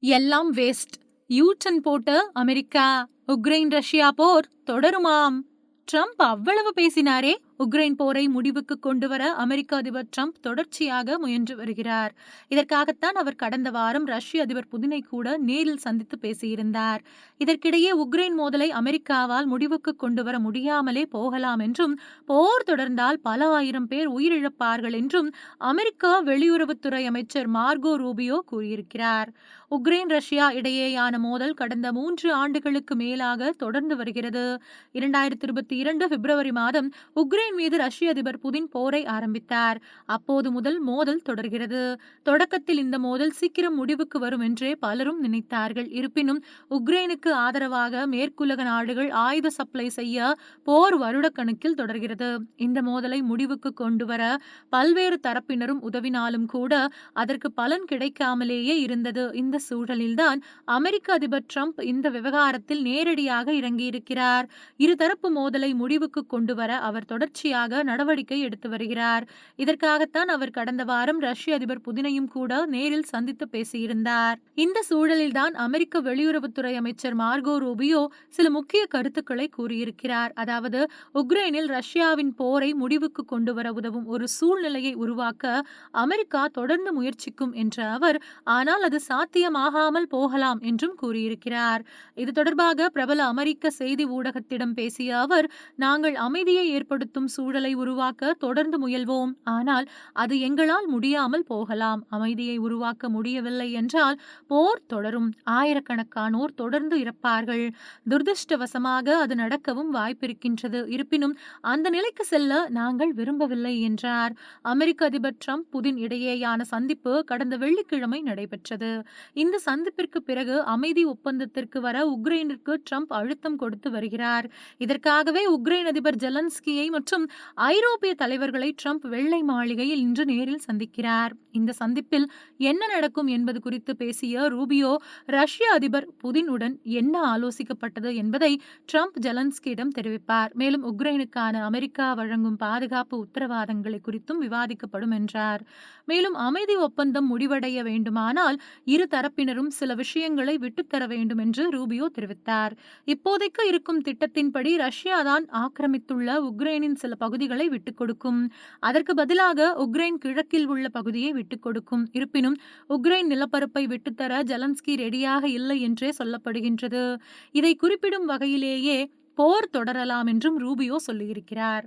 எல்லாம் waste U turn போட்டு America Ukraine Russia போர் தொடருமாம். ட்ரம்ப் அவ்வளவு பேசினாரே. உக்ரைன் போரை முடிவுக்கு கொண்டுவர அமெரிக்க அதிபர் ட்ரம்ப் தொடர்ச்சியாக முயன்று வருகிறார். இதற்காகத்தான் அவர் கடந்த வாரம் ரஷ்ய அதிபர் புதினை கூட நேரில் சந்தித்து பேசியிருந்தார். இதற்கிடையே உக்ரைன் மோதலை அமெரிக்காவால் முடிவுக்கு கொண்டு வர முடியாமலே போகலாம் என்றும் போர் தொடர்ந்தால் பல ஆயிரம் பேர் உயிரிழப்பார்கள் என்றும் அமெரிக்கா வெளியுறவுத்துறை அமைச்சர் மார்கோ ரூபியோ கூறியிருக்கிறார். உக்ரைன் ரஷ்யா இடையேயான மோதல் கடந்த மூன்று ஆண்டுகளுக்கு மேலாக தொடர்ந்து வருகிறது. இரண்டாயிரத்தி இருபத்தி இரண்டு பிப்ரவரி மாதம் உக்ரைன் உக்ரைன் மீது ரஷ்ய அதிபர் புதின் போரை ஆரம்பித்தார். அப்போது முதல் மோதல் தொடர்கிறது. தொடக்கத்தில் இந்த மோதல் சீக்கிரம் முடிவுக்கு வரும் என்றே பலரும் நினைத்தார்கள். இருப்பினும் உக்ரைனுக்கு ஆதரவாக மேற்குலக நாடுகள் ஆயுத சப்ளை செய்ய போர் வருடக்கணக்கில் தொடர்கிறது. இந்த மோதலை முடிவுக்கு கொண்டு வர பல்வேறு தரப்பினரும் உதவினாலும் கூட அதற்கு பலன் கிடைக்காமலேயே இருந்தது. இந்த சூழலில்தான் அமெரிக்க அதிபர் ட்ரம்ப் இந்த விவகாரத்தில் நேரடியாக இறங்கியிருக்கிறார். இருதரப்பு மோதலை முடிவுக்கு கொண்டு வர அவர் தொடர்ச்சி தொடர்ச்சியாக நடவடிக்கை எடுத்து வருகிறார். இதற்காகத்தான் அவர் கடந்த வாரம் ரஷ்ய அதிபர் புதினையும் கூட நேரில் சந்தித்து பேசியிருந்தார். இந்த சூழலில்தான் அமெரிக்க வெளியுறவுத்துறை அமைச்சர் மார்கோ ரூபியோ சில முக்கிய கருத்துக்களை கூறியிருக்கிறார். அதாவது உக்ரைனில் ரஷ்யாவின் போரை முடிவுக்கு கொண்டு வர உதவும் ஒரு சூழ்நிலையை உருவாக்க அமெரிக்கா தொடர்ந்து முயற்சிக்கும் என்ற அவர் ஆனால் அது சாத்தியமாகாமல் போகலாம் என்றும் கூறியிருக்கிறார். இது தொடர்பாக பிரபல அமெரிக்க செய்தி ஊடகத்திடம் பேசிய அவர் நாங்கள் அமைதியை ஏற்படுத்தும் சூழலை உருவாக்க தொடர்ந்து முயல்வோம். ஆனால் அது எங்களால் முடியாமல் போகலாம். அமைதியை உருவாக்க முடியவில்லை என்றால் போர் தொடரும். ஆயிரக்கணக்கானோர் தொடர்ந்து இறப்பார்கள். துரதிருஷ்டவசமாக அது நடக்கவும் வாய்ப்பிருக்கின்றது. இருப்பினும் அந்த நிலைக்கு செல்ல நாங்கள் விரும்பவில்லை என்றார். அமெரிக்க அதிபர் ட்ரம்ப் புதின் இடையேயான சந்திப்பு கடந்த வெள்ளிக்கிழமை நடைபெற்றது. இந்த சந்திப்பிற்கு பிறகு அமைதி ஒப்பந்தத்திற்கு வர உக்ரைனிற்கு ட்ரம்ப் அழுத்தம் கொடுத்து வருகிறார். இதற்காகவே உக்ரைன் அதிபர் ஜெலன்ஸ்கியை மற்றும் மற்றும் ஐரோப்பிய தலைவர்களை ட்ரம்ப் வெள்ளை மாளிகையில் இன்று நேரில் சந்திக்கிறார். இந்த சந்திப்பில் என்ன நடக்கும் என்பது குறித்து பேசிய ரூபியோ ரஷ்ய அதிபர் புதினுடன் என்ன ஆலோசிக்கப்பட்டது என்பதை ட்ரம்ப் ஜெலன்ஸ்கியிடம் தெரிவிப்பார். மேலும் உக்ரைனுக்கான அமெரிக்கா வழங்கும் பாதுகாப்பு உத்தரவாதங்களை குறித்தும் விவாதிக்கப்படும் என்றார். மேலும் அமைதி ஒப்பந்தம் முடிவடைய வேண்டுமானால் இரு தரப்பினரும் சில விஷயங்களை விட்டுத்தர வேண்டும் என்று ரூபியோ தெரிவித்தார். இப்போதைக்கு இருக்கும் திட்டத்தின்படி ரஷ்யா தான் ஆக்கிரமித்துள்ள உக்ரைனின் சில பகுதிகளை விட்டுக் கொடுக்கும். அதற்கு பதிலாக உக்ரைன் கிழக்கில் உள்ள பகுதியை விட்டுக் கொடுக்கும். இருப்பினும் உக்ரைன் நிலப்பரப்பை விட்டுத்தர ஜலன்ஸ்கி ரெடியாக இல்லை என்றே சொல்லப்படுகின்றது. இதை குறிப்பிடும் வகையிலேயே போர் தொடரலாம் என்றும் ரூபியோ சொல்லியிருக்கிறார்.